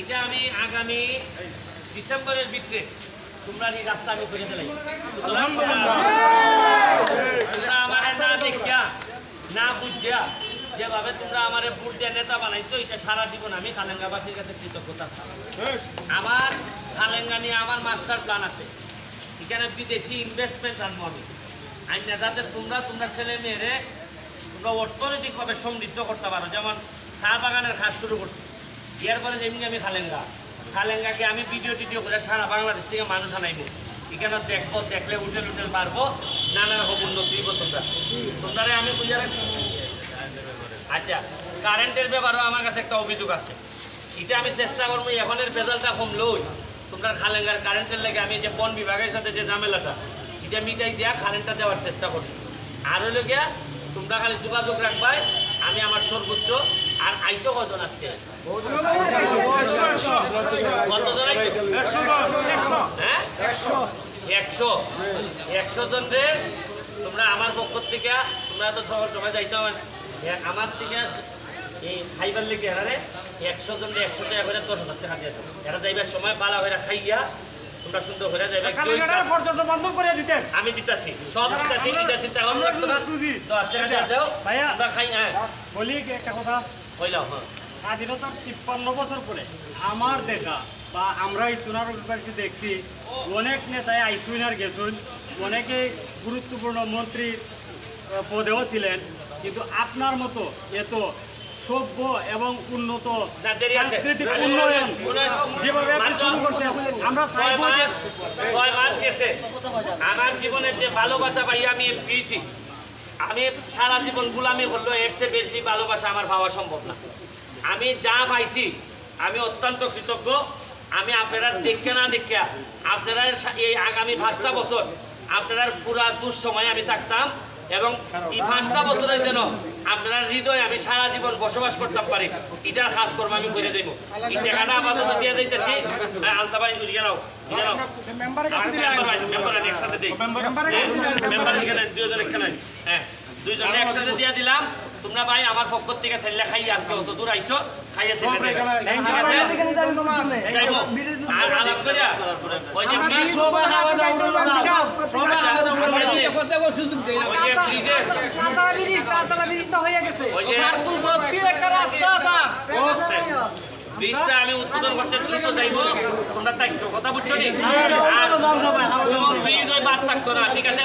এটা আমি আগামী ডিসেম্বরের ভিতরে তোমরা এই রাস্তা আমি করে দিলাই তোমরা আমার না দেখিয়া, না বুঝিয়া যেভাবে তোমরা আমার ভোট নেতা বানাইছো, এটা সারা জীবন আমি কালেঙ্গাবাসীর কাছে কৃতজ্ঞতা। আমার কালেঙ্গা নিয়ে আমার মাস্টার প্ল্যান আছে। এখানে বিদেশি ইনভেস্টমেন্ট আনব আমি। আমি যাতে তোমরা তোমরা ছেলে মেয়েরে তোমরা অর্থনৈতিকভাবে সমৃদ্ধ করতে পারো। যেমন চা বাগানের কাজ শুরু করছি। এর পরে যেমনি আমি খালেঙ্গা। খালেঙ্গাকে আমি ভিডিও টিডিও করে সারা বাংলাদেশ থেকে মানুষ আনাইবো। এখানে দেখব, দেখলে উঠে উঠে পারব নানা রকম উন্নতি হইব তোমরা। তোমরা আমি বুঝে রাখি। আচ্ছা কারেন্টের ব্যাপারেও আমার কাছে একটা অভিযোগ আছে। এটা আমি চেষ্টা করব, এখনের রেজাল্টটা কমলেও তোমরা খালেঙ্গার কারেন্টের লেগে আমি যে বন বিভাগের সাথে যে ঝামেলাটা, এটা মিটাই দেওয়া কারেন্টটা দেওয়ার চেষ্টা করব। আর হইল গিয়া, তোমরা খালি যোগাযোগ রাখবাই, আমি আমার সর্বোচ্চ আর আইসো কজন আজকে? কতজন আইসো হ্যাঁ? একশো। একশো জন রে তোমরা আমার পক্ষ থেকে তোমরা তো সবার সবাই যাইতে হবে। আমার থেকে এই খাইবার লেগে এরা একশো জন একশো টাকা করে দশ হাজার টাকা দিয়ে এরা যাইবার সময় বালা হয়ে খাইয়া তোমরা সুন্দর হয়ে যাবে কালীঘাটের পর্যটন বন্ধ করে দিতেন। আমি দিতাছি। সব দিতাছি। দশ টাকা দিয়ে দাও ভাইয়া। খাই হ্যাঁ বলি একটা কথা? হইলাম হ্যাঁ স্বাধীনতার তিপ্পান্ন বছর পরে আমার দেখা বা আমরা এই চুনার অভিবাসী দেখছি অনেক নেতাই আইসুইনার গেছুন অনেকে গুরুত্বপূর্ণ মন্ত্রী পদেও ছিলেন কিন্তু আপনার মতো এত সভ্য এবং উন্নত। সাংস্কৃতিক উন্নয়ন যেভাবে আপনি শুরু করছেন আমরা ছয় মাস গেছে আমার জীবনের যে ভালোবাসা পাই আমি পেয়েছি আমি সারা জীবন গুলামি হলো এর চেয়ে বেশি ভালোবাসা আমার পাওয়া সম্ভব না। আমি যা পাইছি, আমি অত্যন্ত কৃতজ্ঞ। আমি আপনারা দেখে না দেখে আপনারা এই আগামী পাঁচটা বছর আপনারা পুরা দুঃসময় আমি থাকতাম। এবং এই পাঁচটা বছরের যেন আপনার হৃদয়ে আমি সারা জীবন বসবাস করতাম পারি। এটার কাজ করব আমি করে দেবো। এই টাকাটা আপাতত দিয়ে যাইতেছি আলতা বাড়ি দিয়ে নাও। মেম্বার একসাথে দিই। মেম্বার এখানে, দুইজন এখানে। হ্যাঁ, দুইজন একসাথে দিয়া দিলাম তোমরা ভাই আমার পক্ষ থেকে ছেলে খাই আজকে অত দূর আইছো খাইয়ে ছেলে আর আলাপ করিয়া ওই যে ব্রিজ ব্রিজটা হয়ে আমি উদ্বোধন করতে দ্রুত যাইবো তোমরা থাকতো কথা বুঝছ নি আর কোনো ওই বাদ থাকতো না ঠিক আছে